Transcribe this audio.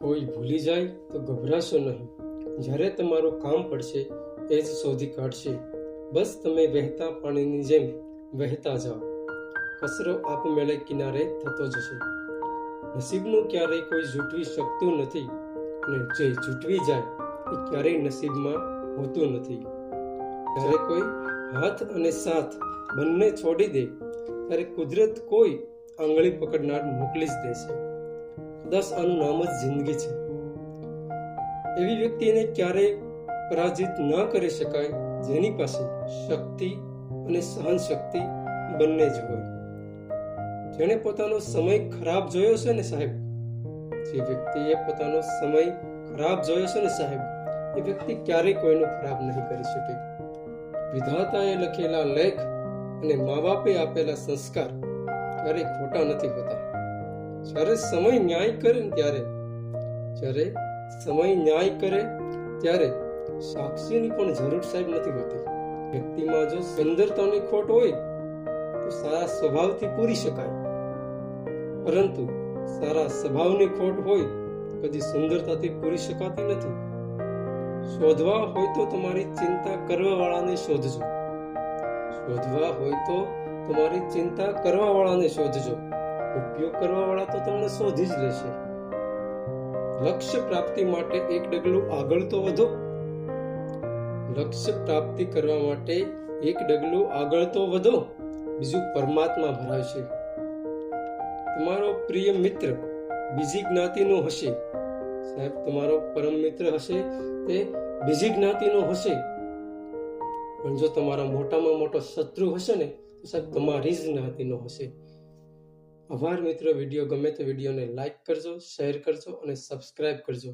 કોઈ ભૂલી જાય તો ગભરાશો નહીં. જ્યારે તમારું કામ પડશે, એ જ શોધી કાઢશે. બસ તમે વહેતા પાણીની જેમ વહેતા જાઓ. કચરો આપમેળે કિનારે થતો જશે. નસીબનું ક્યારેય કોઈ જૂટવી શકતું નથી અને જે જૂટવી જાય, એ ક્યારેય નસીબમાં હોતું નથી. જ્યારે કોઈ હાથ અને સાથ બંને છોડી દે, ત્યારે કુદરત કોઈ આંગળી પકડનાર મોકલી જ દેશે. કદાચ આનું નામ જ જિંદગી છે. એવી વ્યક્તિને ક્યારેય પરાજિત ન કરી શકાય, જેની પાસે શક્તિ અને સહન શક્તિ બંને જ હોય. જેણે પોતાનો સમય ખરાબ જોયો છે ને સાહેબ? જે વ્યક્તિએ પોતાનો સમય ખરાબ જોયો છે ને સાહેબ, એ વ્યક્તિ ક્યારેય કોઈનું ખરાબ નહીં કરી શકે. વિધાતાએ લખેલા લેખ અને મા બાપે આપેલા સંસ્કાર ક્યારેય ખોટા નથી હોતા. જ્યારે સમય ન્યાય કરે ને ત્યારે, જ્યારે સમય ન્યાય કરે ત્યારે સાક્ષીની પણ જરૂર સાહેબ નથી હોતી. વ્યક્તિમાં જો સુંદરતાની ખોટ હોય, તો સારા સ્વભાવથી પૂરી શકાય. પરંતુ સારા સ્વભાવની ખોટ હોય, કદી સુંદરતાથી પૂરી શકાતી નથી. શોધવા હોય તો તમારી ચિંતા કરવાવાળાને શોધજો. શોધવા હોય તો તમારી ચિંતા કરવાવાળાને શોધજો. ઉપયોગ કરવા વાળા તો તમને શોધી જ લેશે. લક્ષ્ય પ્રાપ્તિ માટે એક ડગલું આગળ તો વધો. લક્ષ્ય પ્રાપ્તિ કરવા માટે એક ડગલું આગળ તો વધો. બીજું પરમાત્મા ભરાશે. તમારો પ્રિય મિત્ર બીજી જ્ઞાતિનો હશે. સાહેબ, તમારો પરમ મિત્ર હશે તે બીજી જ્ઞાતિનો હશે. પણ જો તમારા મોટામાં મોટો શત્રુ હશે ને, તો સાહેબ, તમારી જ જ્ઞાતિનો હશે. આભાર મિત્રો. વીડિયો ગમે તો વિડીયોને લાઈક કરજો શેર કરજો અને સબસ્ક્રાઈબ કરજો.